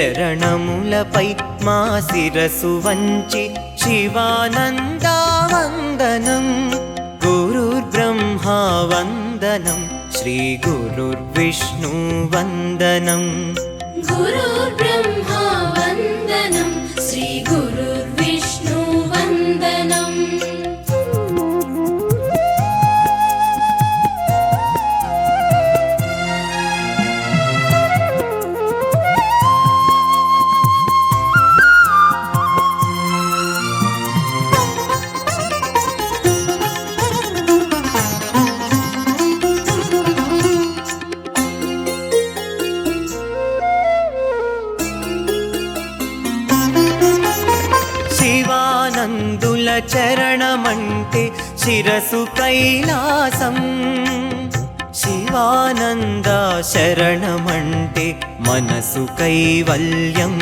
చరణములపై మా శిరసు వంచి శివానందావందనం. గురుర్బ్రహ్మా వందనం శ్రీ గురుర్విష్ణు వందనం గురుర్బ్రహ్మా వందనం శ్రీ గురు కైలాసం. శివానంద శరణమంటే మనసు కైవల్యం.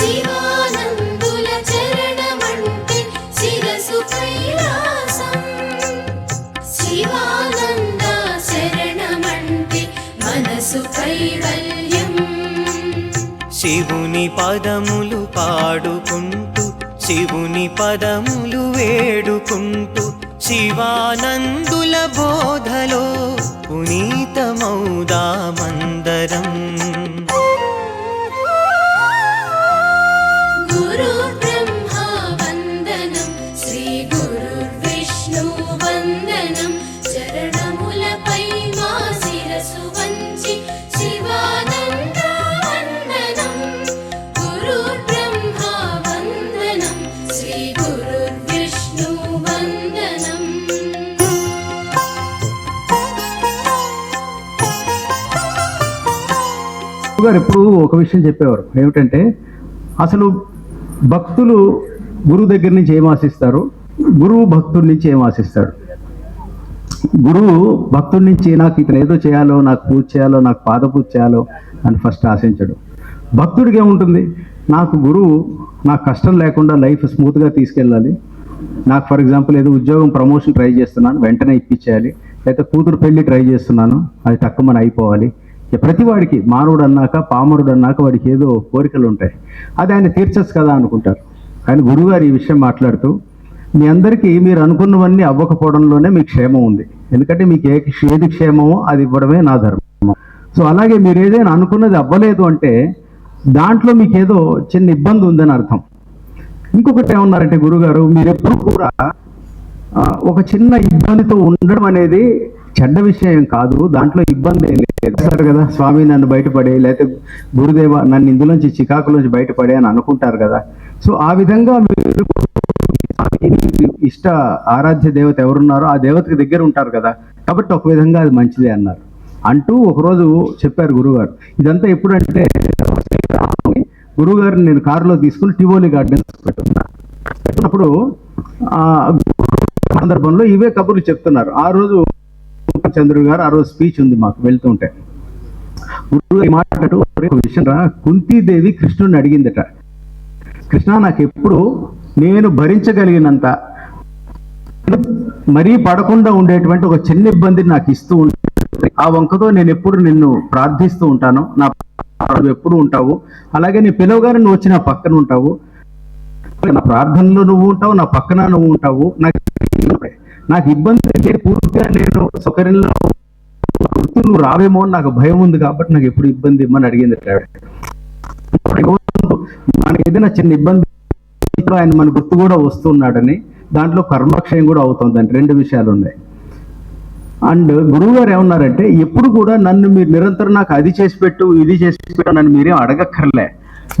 శివానందుల చరణమంటే శివుని పదములు వేడుకుంటూ శివానందుల బోధలో పునీతమౌదామందరం. గారు ఎప్పుడు ఒక విషయం చెప్పేవారు. ఏమిటంటే అసలు భక్తులు గురువు దగ్గర నుంచి ఏం ఆశిస్తారు? గురువు భక్తుడి నుంచి ఏం ఆశిస్తాడు గురువు భక్తుడి నుంచి నాకు ఇతను ఏదో చేయాలో నాకు పూజ చేయాలో నాకు పాద పూజ చేయాలో అని ఫస్ట్ ఆశించడు. భక్తుడికి ఏముంటుంది? నాకు గురువు నాకు కష్టం లేకుండా లైఫ్ స్మూత్గా తీసుకెళ్ళాలి. నాకు ఫర్ ఎగ్జాంపుల్ ఏదో ఉద్యోగం ప్రమోషన్ ట్రై చేస్తున్నాను వెంటనే ఇప్పించేయాలి. లేకపోతే కూతురు పెళ్ళి ట్రై చేస్తున్నాను అది తక్కువ అయిపోవాలి. ప్రతి వాడికి మానవుడు అన్నాక పామరుడు అన్నాక వాడికి ఏదో కోరికలు ఉంటాయి. అది ఆయన తీర్చచ్చు కదా అనుకుంటారు. కానీ గురువుగారు ఈ విషయం మాట్లాడుతూ మీ అందరికీ మీరు అనుకున్నవన్నీ అవ్వకపోవడంలోనే మీకు క్షేమం ఉంది. ఎందుకంటే మీకు ఏ ఏది క్షేమమో అది ఇవ్వడమే నా ధర్మం. సో అలాగే మీరు ఏదైనా అనుకున్నది అవ్వలేదు అంటే దాంట్లో మీకు ఏదో చిన్న ఇబ్బంది ఉందని అర్థం. ఇంకొకటి ఏమన్నారంటే గురుగారు మీరు ఎప్పుడు కూడా ఒక చిన్న ఇబ్బందితో ఉండడం అనేది చెడ్డ విషయం కాదు దాంట్లో ఇబ్బంది ఏం లేదు. కదా స్వామి నన్ను బయటపడే లేకపోతే గురుదేవ నన్ను ఇందులోంచి చికాకులోంచి బయటపడే అని అనుకుంటారు కదా. సో ఆ విధంగా మీరు ఇష్ట ఆరాధ్య దేవత ఎవరున్నారో ఆ దేవతకి దగ్గర ఉంటారు కదా. కాబట్టి ఒక విధంగా అది మంచిదే అన్నారు. అంటూ ఒకరోజు చెప్పారు గురుగారు. ఇదంతా ఎప్పుడంటే గురుగారిని నేను కారులో తీసుకుని టివోలి గార్డెన్స్ పెట్టుకున్నా. పెట్టినప్పుడు ఆ సందర్భంలో ఇవే కబుర్లు చెప్తున్నారు. ఆ రోజు చంద్రుడు గారు ఆ రోజు స్పీచ్ ఉంది మాకు వెళ్తుంటే గురువు మాట ఒక విషయం రా కుంతీదేవి కృష్ణుడిని అడిగిందట. కృష్ణ నాకు ఎప్పుడు నేను భరించగలిగినంత మరీ పడకుండా ఉండేటువంటి ఒక చిన్న ఇబ్బందిని నాకు ఇస్తూ ఉంటుంది ఆ వంకతో నేను ఎప్పుడు నిన్ను ప్రార్థిస్తూ ఉంటాను. నా ఎప్పుడు ఉంటావు. అలాగే నీ పిలవగానే నువ్వు వచ్చి నా పక్కన ఉంటావు. నా ప్రార్థనలో నువ్వు ఉంటావు నా పక్కన నువ్వు ఉంటావు. నాకు నాకు ఇబ్బంది అయితే పూర్తిగా నేను సౌకర్యంలో గుర్తు నువ్వు రావేమో అని నాకు భయం ఉంది కాబట్టి నాకు ఎప్పుడు ఇబ్బంది ఇమ్మని అడిగింది మనకి ఏదైనా చిన్న ఇబ్బంది ఆయన మన గుర్తు కూడా వస్తున్నాడని దాంట్లో కర్మక్షయం కూడా అవుతుందండి. రెండు విషయాలు ఉన్నాయి. అండ్ గురువు గారు ఏమన్నారంటే ఎప్పుడు కూడా నన్ను మీరు నిరంతరం నాకు అది చేసి పెట్టు ఇది చేసి పెట్టు నన్ను మీరేం అడగక్కర్లే.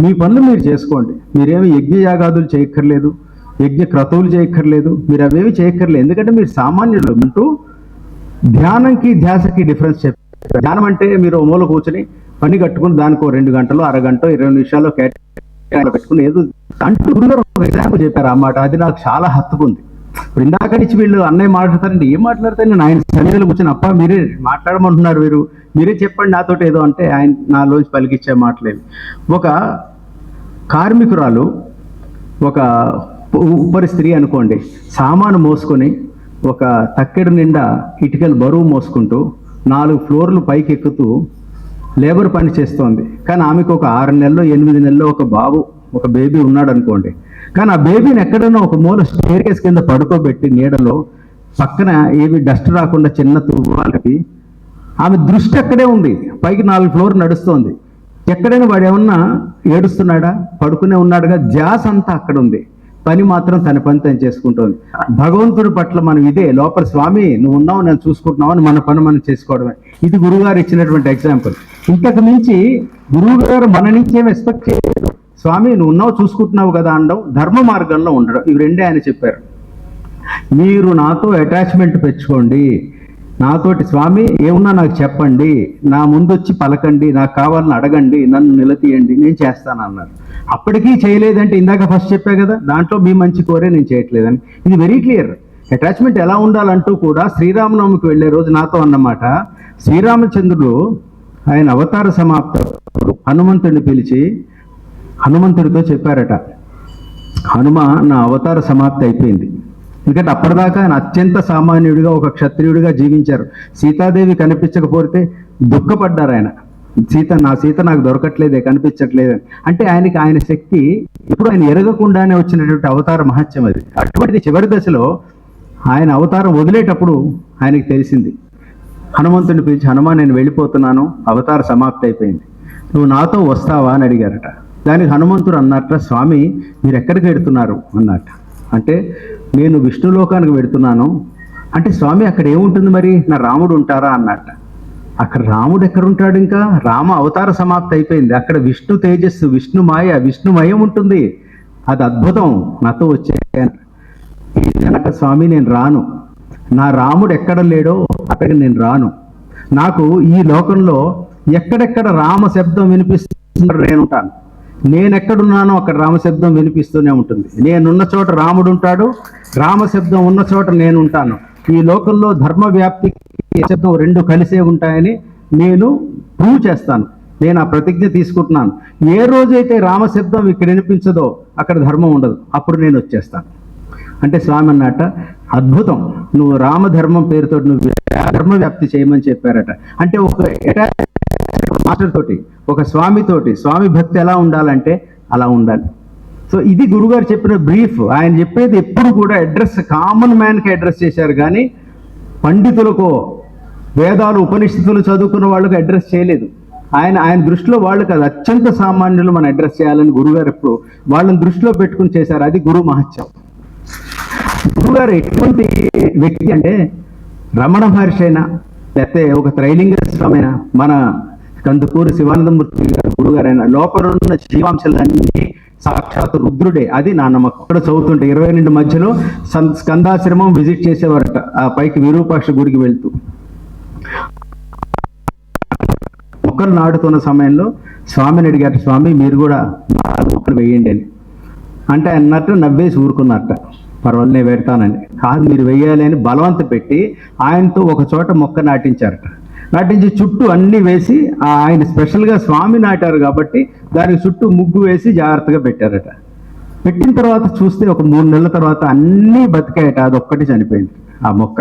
మీ పనులు మీరు చేసుకోండి. మీరేమి యజ్ఞ యాగాదులు చేయక్కర్లేదు. యజ్ఞ క్రతువులు చేయక్కర్లేదు మీరు అవేమి చేయక్కర్లేదు. ఎందుకంటే మీరు సామాన్యుడు అంటూ ధ్యానంకి ధ్యాసకి డిఫరెన్స్ చెప్పారు. ధ్యానం అంటే మీరు ఓ మూల కూర్చొని పని కట్టుకుని దానికి రెండు గంటలు అరగంట ఇరవై నిమిషాలు పెట్టుకుని ఏదో అంటూ ఎగ్జాంపుల్ చెప్పారు అన్నమాట అది నాకు చాలా హత్తుకుంది. ఇప్పుడు ఇందాక నుంచి వీళ్ళు అన్నయ్య మాట్లాడతారండి ఏం మాట్లాడతారు? నేను ఆయన సన్నిధిలో కూర్చొని అప్ప మీరే మాట్లాడమంటున్నారు వీరు. మీరే చెప్పండి నాతోటి ఏదో అంటే ఆయన నాలోంచి పలికిచ్చే మాటలేదు ఒక కార్మికురాలు ఒక ఉబ్బరి స్త్రీ అనుకోండి సామాను మోసుకొని ఒక తక్కెడు నిండా ఇటుకలు బరువు మోసుకుంటూ నాలుగు ఫ్లోర్లు పైకి ఎక్కుతూ లేబర్ పని చేస్తోంది. కానీ ఆమెకు ఒక ఆరు నెలల్లో ఎనిమిది నెలల్లో ఒక బాబు ఒక బేబీ ఉన్నాడు అనుకోండి కానీ ఆ బేబీని ఎక్కడైనా ఒక మూల స్టేర్ కేస్ కింద పడుకోబెట్టి నీడలో పక్కన ఏవి డస్ట్ రాకుండా చిన్న తువ్వాలకి ఆమె దృష్టి అక్కడే ఉంది. పైకి నాలుగు ఫ్లోర్ నడుస్తోంది. ఎక్కడైనా వాడు ఏమన్నా ఏడుస్తున్నాడా? పడుకునే ఉన్నాడుగా? జాస్ అంతా అక్కడ ఉంది. పని మాత్రం తన పని తను చేసుకుంటుంది. భగవంతుడి పట్ల మనం ఇదే లోపల స్వామి నువ్వు ఉన్నావు నన్ను చూసుకుంటున్నావు అని మన పని మనం చేసుకోవడమే. ఇది గురువుగారు ఇచ్చినటువంటి ఎగ్జాంపుల్ ఇంతకు మించి గురువు గారు మన నుంచి ఏం ఎక్స్పెక్ట్ చేయలేదు. స్వామి నువ్వు ఉన్నావు చూసుకుంటున్నావు కదా అనడం ధర్మ మార్గంలో ఉండడం. ఇవి రెండే ఆయన చెప్పారు. మీరు నాతో అటాచ్మెంట్ పెంచుకోండి. నాతోటి స్వామి ఏమున్నా నాకు చెప్పండి. నా ముందు వచ్చి పలకండి నాకు కావాలని అడగండి నన్ను నిలతీయండి నేను చేస్తాను అన్నారు అప్పటికీ చేయలేదంటే ఇందాక ఫస్ట్ చెప్పా కదా దాంట్లో మీ మంచి కోరే నేను చేయట్లేదని. ఇది వెరీ క్లియర్ అటాచ్మెంట్ ఎలా ఉండాలంటూ కూడా శ్రీరామనవమికి వెళ్ళే రోజు నాతో అన్నమాట. శ్రీరామచంద్రుడు ఆయన అవతార సమాప్త హనుమంతుడిని పిలిచి హనుమంతుడితో చెప్పారట హనుమ నా అవతార సమాప్తి అయిపోయింది. ఎందుకంటే అప్పటిదాకా ఆయన అత్యంత సామాన్యుడిగా ఒక క్షత్రియుడిగా జీవించారు. సీతాదేవి కనిపించకపోతే దుఃఖపడ్డారు ఆయన. సీత నా సీత నాకు దొరకట్లేదే కనిపించట్లేదు అంటే ఆయనకి ఆయన శక్తి ఇప్పుడు ఆయన ఎరగకుండానే వచ్చినటువంటి అవతార మహత్యం అది. అటువంటిది చివరి దశలో ఆయన అవతారం వదిలేటప్పుడు ఆయనకి తెలిసింది హనుమంతుని పిలిచి హనుమా నేను వెళ్ళిపోతున్నాను అవతార సమాప్తి అయిపోయింది. నువ్వు నాతో వస్తావా? అని అడిగారట. దానికి హనుమంతుడు అన్నట్ట స్వామి మీరు ఎక్కడికి వెడుతున్నారు అన్నట్ట అంటే నేను విష్ణులోకానికి వెడుతున్నాను అంటే స్వామి అక్కడ ఏముంటుంది మరి? నా రాముడు ఉంటారా? అన్నట్ట అక్కడ రాముడు ఎక్కడ ఉంటాడు ఇంకా? రామ అవతార సమాప్తి అయిపోయింది. అక్కడ విష్ణు తేజస్సు విష్ణు మాయ విష్ణుమయం ఉంటుంది. అది అద్భుతం. నాతో వచ్చే అన్నట్ట స్వామి నేను రాను. నా రాముడు ఎక్కడ లేడో అక్కడికి నేను రాను. నాకు ఈ లోకంలో ఎక్కడెక్కడ రామ శబ్దం వినిపిస్తుందో నేను ఉంటాను. నేను ఎక్కడున్నానో అక్కడ రామశబ్దం వినిపిస్తూనే ఉంటుంది. నేనున్న చోట రాముడు ఉంటాడు. రామశబ్దం ఉన్న చోట నేను ఉంటాను. ఈ లోకంలో ధర్మ వ్యాప్తికి శబ్దం రెండు కలిసే ఉంటాయని నేను ప్రూవ్ చేస్తాను. నేను ఆ ప్రతిజ్ఞ తీసుకుంటున్నాను. ఏ రోజైతే రామశబ్దం ఇక్కడ వినిపించదో అక్కడ ధర్మం ఉండదు. అప్పుడు నేను వచ్చేస్తాను. అంటే స్వామి అన్నట అద్భుతం. నువ్వు రామధర్మం పేరుతో నువ్వు ధర్మ వ్యాప్తి చేయమని చెప్పారట. అంటే ఒక మాస్టర్ తోటి ఒక స్వామి తోటి స్వామి భక్తి ఎలా ఉండాలంటే అలా ఉండాలి. సో ఇది గురుగారు చెప్పిన బ్రీఫ్ ఆయన చెప్పేది ఎప్పుడు కూడా అడ్రస్ కామన్ మ్యాన్కి అడ్రస్ చేశారు కానీ పండితులకో వేదాలు ఉపనిషత్తులు చదువుకున్న వాళ్ళకి అడ్రస్ చేయలేదు. ఆయన ఆయన దృష్టిలో వాళ్ళకి అది అత్యంత సామాన్యులు మనం అడ్రస్ చేయాలని గురుగారు ఎప్పుడు వాళ్ళని దృష్టిలో పెట్టుకుని చేశారు. అది గురు మహత్యం. గురుగారు ఎటువంటి వ్యక్తి అంటే రమణ మహర్షి అయినా లేకపోతే ఒక త్రైలింగ స్వామి మన కందుకూరి శివానందమూర్తి గారు గురుగారైనా లోపల ఉన్న జీవాంశాలన్నీ సాక్షాత్ రుద్రుడే. అది నా నమ్మకం. ఇక్కడ చదువుతుంటే ఇరవై రెండు మధ్యలో సం- స్కందాశ్రమం విజిట్ చేసేవారట ఆ పైకి విరూపాక్ష గుడికి వెళ్తూ. మొక్కలు నాటుతున్న సమయంలో స్వామిని అడిగారు స్వామి మీరు కూడా మొక్కలు వేయండి అని. అంటే అన్నట్టు నవ్వేసి ఊరుకున్నట్ట పర్వాలేదు నేను పెడతానని కాదు మీరు వేయాలి అని బలవంత పెట్టి ఆయనతో ఒక చోట మొక్క నాటించారట. నాటించి చుట్టూ అన్ని వేసి ఆయన స్పెషల్గా స్వామి నాటారు కాబట్టి దానికి చుట్టూ ముగ్గు వేసి జాగ్రత్తగా పెట్టారట. పెట్టిన తర్వాత చూస్తే ఒక మూడు నెలల తర్వాత అన్నీ బతికాయట అదొక్కటి చనిపోయింది ఆ మొక్క.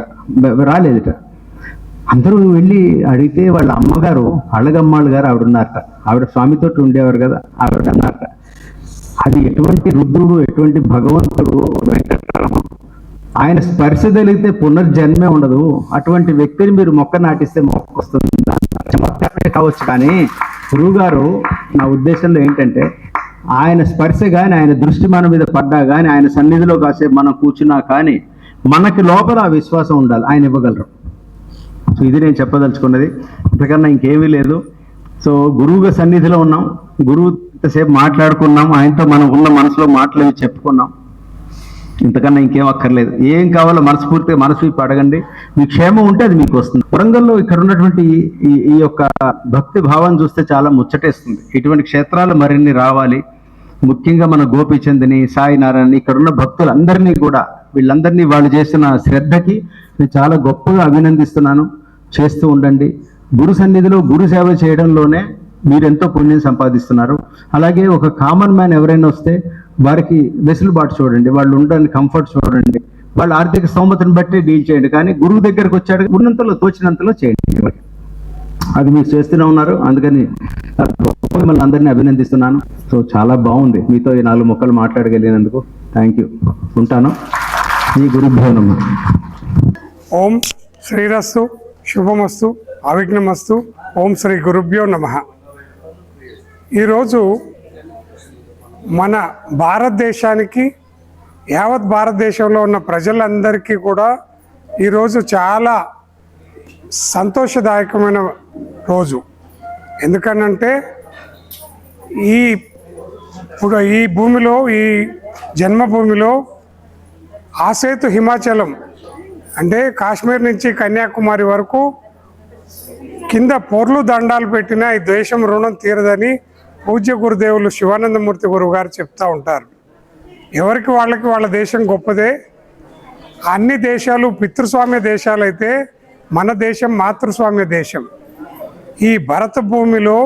రాలేదుట. అందరూ వెళ్ళి అడిగితే వాళ్ళ అమ్మగారు అళ్ళగమ్మాళ్ళు గారు ఆవిడ ఉన్నారట ఆవిడ స్వామితో ఉండేవారు కదా ఆవిడ అన్నారట. అది ఎటువంటి రుద్రుడు ఎటువంటి భగవంతుడు ఆయన స్పర్శ తెలిగితే పునర్జన్మే ఉండదు. అటువంటి వ్యక్తిని మీరు మొక్క నాటిస్తే మొక్క వస్తుంది? చమత్కారమే కావచ్చు కానీ గురువు గారు నా ఉద్దేశంలో ఏంటంటే ఆయన స్పర్శ కానీ ఆయన దృష్టి మన మీద పడ్డా కానీ ఆయన సన్నిధిలో కాసేపు మనం కూర్చున్నా కానీ మనకి లోపల ఆ విశ్వాసం ఉండాలి. ఆయన ఇవ్వగలరు. సో ఇది నేను చెప్పదలుచుకున్నది. ఇంతకన్నా ఇంకేమీ లేదు. సో గురువుగా సన్నిధిలో ఉన్నాం. గురువు సేపు మాట్లాడుకున్నాం. ఆయనతో మనం ఉన్న మనసులో మాటలు చెప్పుకున్నాం. ఇంతకన్నా ఇంకేం అక్కర్లేదు. ఏం కావాలో మనస్ఫూర్తిగా మనసు విప్పి అడగండి. మీ క్షేమం ఉంటే అది మీకు వస్తుంది. వరంగల్లో ఇక్కడ ఉన్నటువంటి ఈ ఈ యొక్క భక్తి భావం చూస్తే చాలా ముచ్చటేస్తుంది. ఇటువంటి క్షేత్రాలు మరిన్ని రావాలి. ముఖ్యంగా మన గోపీచంద్ని సాయినారాయణ ఇక్కడ ఉన్న భక్తులందరినీ కూడా వీళ్ళందరినీ వాళ్ళు చేసిన శ్రద్ధకి నేను చాలా గొప్పగా అభినందిస్తున్నాను. చేస్తూ ఉండండి. గురు సన్నిధిలో గురు సేవ చేయడంలోనే మీరు ఎంతో పుణ్యం సంపాదిస్తున్నారు. అలాగే ఒక కామన్ మ్యాన్ ఎవరైనా వస్తే వారికి వెసులుబాటు చూడండి వాళ్ళు ఉండడానికి కంఫర్ట్ చూడండి వాళ్ళ ఆర్థిక స్తోమతను బట్టి డీల్ చేయండి. కానీ గురువు దగ్గరకు వచ్చాడు ఉన్నంతలో తోచినంతలో చేయండి. అది మీరు చేస్తూనే ఉన్నారు. అందుకని మిమ్మల్ని అందరినీ అభినందిస్తున్నాను. సో చాలా బాగుంది. మీతో ఈ నాలుగు మొక్కలు మాట్లాడగలిగినందుకు థ్యాంక్ యూ ఉంటాను. ఈ గురుభవనమ్మ ఓం శ్రీరస్సు శుభమస్తు అవిఘ్నమస్తు. ఓం శ్రీ గురుభ్యో నమ. ఈరోజు మన భారతదేశానికి యావత్ భారతదేశంలో ఉన్న ప్రజలందరికీ కూడా ఈరోజు చాలా సంతోషదాయకమైన రోజు. ఎందుకనంటే ఈ ఇప్పుడు ఈ భూమిలో ఈ జన్మభూమిలో ఆసేతు హిమాచలం అంటే కాశ్మీర్ నుంచి కన్యాకుమారి వరకు కింద పొర్లు దండాలు పెట్టినా ఈ దేశం రుణం తీరదని పూజ్య గురుదేవులు శివానందమూర్తి గురువు గారు చెప్తా ఉంటారు. ఎవరికి వాళ్ళకి వాళ్ళ దేశం గొప్పదే. అన్ని దేశాలు పితృస్వామ్య దేశాలైతే మన దేశం మాతృస్వామ్య దేశం. ఈ భరత భూమిలో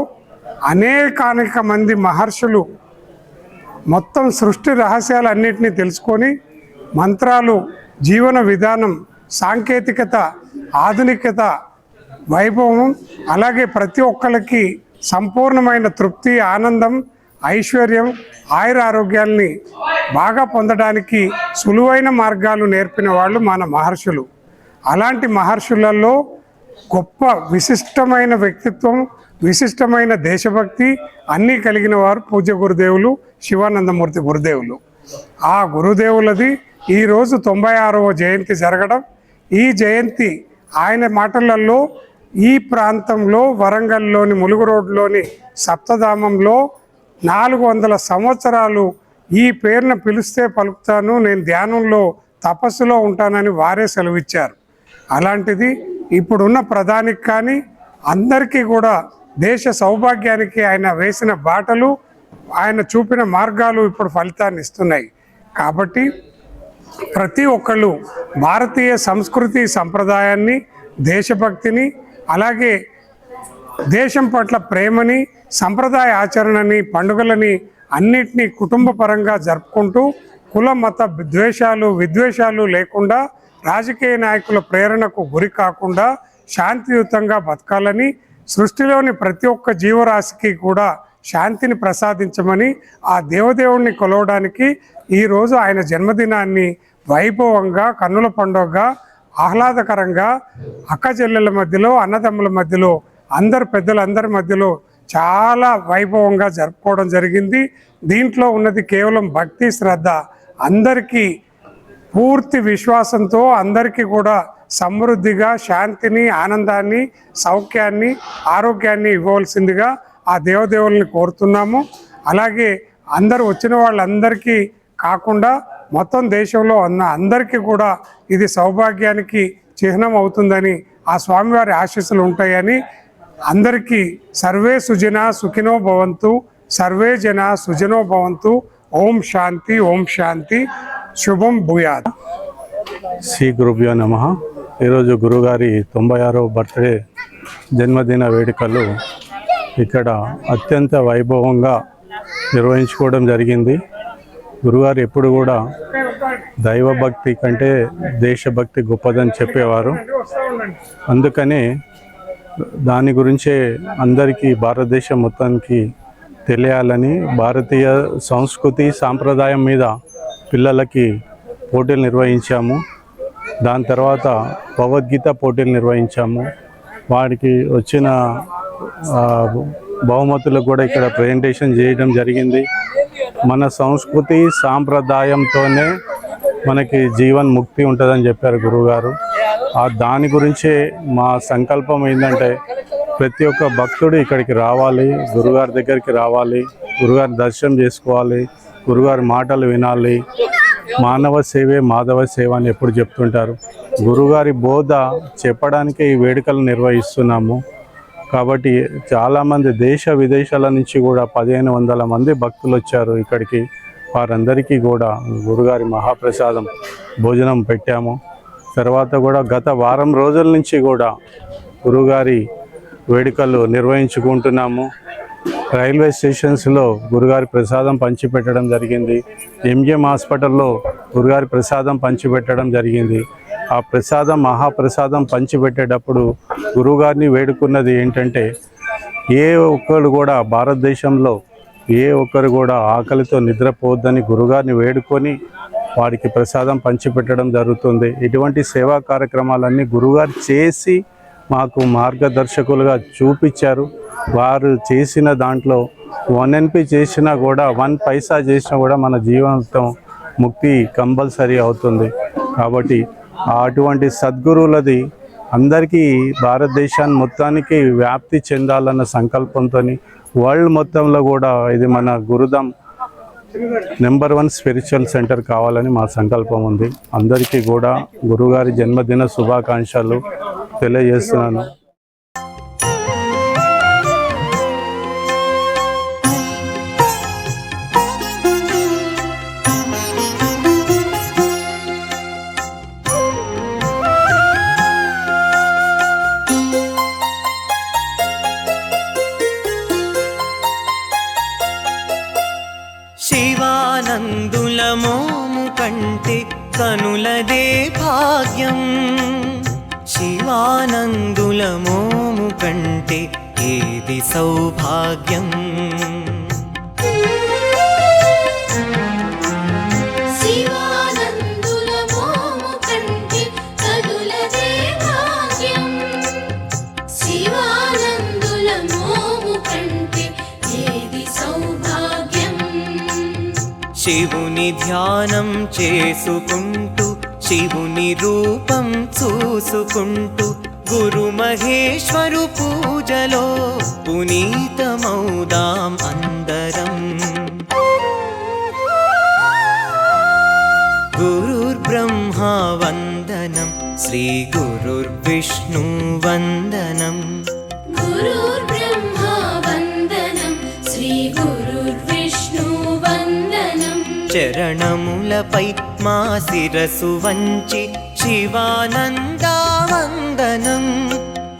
అనేకానేక మంది మహర్షులు మొత్తం సృష్టి రహస్యాలన్నింటినీ తెలుసుకొని మంత్రాలు జీవన విధానం సాంకేతికత ఆధునికత వైభవం అలాగే ప్రతి ఒక్కరికి సంపూర్ణమైన తృప్తి ఆనందం ఐశ్వర్యం ఆయుర ఆరోగ్యాల్ని బాగా పొందడానికి సులువైన మార్గాలు నేర్పిన వాళ్ళు మన మహర్షులు. అలాంటి మహర్షులలో గొప్ప విశిష్టమైన వ్యక్తిత్వం విశిష్టమైన దేశభక్తి అన్నీ కలిగిన వారు పూజ్య గురుదేవులు శివానందమూర్తి గురుదేవులు. ఆ గురుదేవులది ఈరోజు తొంభై ఆరవ జయంతి జరగడం. ఈ జయంతి ఆయన మాటలలో ఈ ప్రాంతంలో వరంగల్లోని ములుగు రోడ్లోని సప్తధామంలో నాలుగు వందల సంవత్సరాలు ఈ పేరును పిలిస్తే పలుకుతాను నేను ధ్యానంలో తపస్సులో ఉంటానని వారే సెలవిచ్చారు. అలాంటిది ఇప్పుడున్న ప్రధానికి కానీ అందరికీ కూడా దేశ సౌభాగ్యానికి ఆయన వేసిన బాటలు ఆయన చూపిన మార్గాలు ఇప్పుడు ఫలితాన్ని ఇస్తున్నాయి. కాబట్టి ప్రతి ఒక్కళ్ళు భారతీయ సంస్కృతి సంప్రదాయాన్ని దేశభక్తిని అలాగే దేశం పట్ల ప్రేమని సంప్రదాయ ఆచరణని పండుగలని అన్నిటినీ కుటుంబ పరంగా జరుపుకుంటూ కుల మత ద్వేషాలు విద్వేషాలు లేకుండా రాజకీయ నాయకుల ప్రేరణకు గురి కాకుండా శాంతియుతంగా బతకాలని సృష్టిలోని ప్రతి ఒక్క జీవరాశికి కూడా శాంతిని ప్రసాదించమని ఆ దేవదేవుణ్ణి కొలవడానికి ఈరోజు ఆయన జన్మదినాన్ని వైభవంగా కన్నుల పండుగగా ఆహ్లాదకరంగా అక్క చెల్లెల మధ్యలో అన్నదమ్ముల మధ్యలో అందరు పెద్దలందరి మధ్యలో చాలా వైభవంగా జరుపుకోవడం జరిగింది. దీంట్లో ఉన్నది కేవలం భక్తి శ్రద్ధ. అందరికీ పూర్తి విశ్వాసంతో అందరికీ కూడా సమృద్ధిగా శాంతిని ఆనందాన్ని సౌఖ్యాన్ని ఆరోగ్యాన్ని ఇవ్వవలసిందిగా ఆ దేవదేవుల్ని కోరుతున్నాము. అలాగే అందరూ వచ్చిన వాళ్ళందరికీ కాకుండా మొత్తం దేశంలో ఉన్న అందరికీ కూడా ఇది సౌభాగ్యానికి చిహ్నం అవుతుందని ఆ స్వామివారి ఆశీస్సులు ఉంటాయని అందరికీ సర్వే సుజన సుఖినో భవంతు సర్వే జన సుజనో భవంతు ఓం శాంతి ఓం శాంతి శుభం భూయాద్ శ్రీ గురుభ్యో నమ. ఈరోజు గురుగారి తొంభై ఆరో బర్త్డే జన్మదిన వేడుకలు ఇక్కడ అత్యంత వైభవంగా నిర్వహించుకోవడం జరిగింది. గురుగారు ఎప్పుడు కూడా దైవభక్తి కంటే దేశభక్తి గొప్పదని చెప్పేవారు. అందుకనే దాని గురించే అందరికీ భారతదేశం మొత్తానికి తెలియాలని భారతీయ సంస్కృతి సాంప్రదాయం మీద పిల్లలకి పోటీలు నిర్వహించాము. దాని తర్వాత భగవద్గీత పోటీలు నిర్వహించాము. వాడికి వచ్చిన బహుమతులకు కూడా ఇక్కడ ప్రజెంటేషన్ చేయడం జరిగింది. మన సంస్కృతి సాంప్రదాయంతోనే మనకి జీవన్ ముక్తి ఉంటుందని చెప్పారు గురువుగారు ఆ దాని గురించే మా సంకల్పం ఏంటంటే ప్రతి ఒక్క భక్తుడు ఇక్కడికి రావాలి గురుగారి దగ్గరికి రావాలి గురుగారి దర్శనం చేసుకోవాలి గురుగారి మాటలు వినాలి. మానవ సేవే మాధవ సేవ అని ఎప్పుడు చెప్తుంటారు. గురుగారి బోధ చెప్పడానికే ఈ వేడుకలు నిర్వహిస్తున్నాము. కాబట్టి చాలామంది దేశ విదేశాల నుంచి కూడా పదిహేను వందల మంది భక్తులు వచ్చారు ఇక్కడికి. వారందరికీ కూడా గురుగారి మహాప్రసాదం భోజనం పెట్టాము. తర్వాత కూడా గత వారం రోజుల నుంచి కూడా గురుగారి వేడుకలు నిర్వహించుకుంటున్నాము. రైల్వే స్టేషన్స్లో గురుగారి ప్రసాదం పంచిపెట్టడం జరిగింది. ఎంజిఎం హాస్పిటల్లో గురుగారి ప్రసాదం పంచిపెట్టడం జరిగింది. ఆ ప్రసాదం మహాప్రసాదం పంచిపెట్టేటప్పుడు గురుగారిని వేడుకున్నది ఏంటంటే ఏ ఒక్కరు కూడా భారతదేశంలో ఏ ఒక్కరు కూడా ఆకలితో నిద్రపోవద్దని గురుగారిని వేడుకొని వారికి ప్రసాదం పంచిపెట్టడం జరుగుతుంది. ఇటువంటి సేవా కార్యక్రమాలన్నీ గురుగారు చేసి మాకు మార్గదర్శకులుగా చూపించారు. వారు చేసిన దాంట్లో వన్ ఎన్పి చేసినా కూడా వన్ పైసా చేసినా కూడా మన జీవితం ముక్తి కంపల్సరీ అవుతుంది. కాబట్టి అటువంటి సద్గురువులది అందరికీ భారతదేశాన్ని మొత్తానికి వ్యాప్తి చెందాలన్న సంకల్పంతో వరల్డ్ మొత్తంలో కూడా ఇది మన గురుదం నెంబర్ వన్ స్పిరిచువల్ సెంటర్ కావాలని మా సంకల్పం ఉంది. అందరికీ కూడా గురుగారి జన్మదిన శుభాకాంక్షలు తెలియజేస్తున్నాను. నందుల మోము కంటే కనులదే భాగ్యం. శివానందుల మోము కంటే ఏది సౌభాగ్యం? శివుని ధ్యానం చేసుకుంటూ శివుని రూపం చూసుకుంటూ గురు మహేశ్వరు పూజలో పునీతమౌదాం అందరం. గురుర్బ్రహ్మా వందనం శ్రీ గురుర్విష్ణు వందనం చరణములపై మా శిరసు వంచి శివానందావందనం.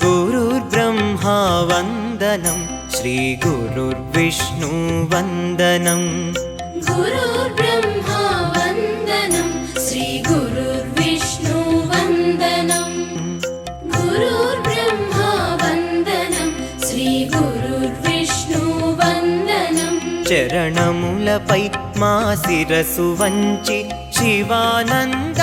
గురుర్బ్రహ్మా వందనం శ్రీ గురుర్విష్ణు వందనం గురుర్ చరణములపై మా శిరసు వంచి శివానందావందనం.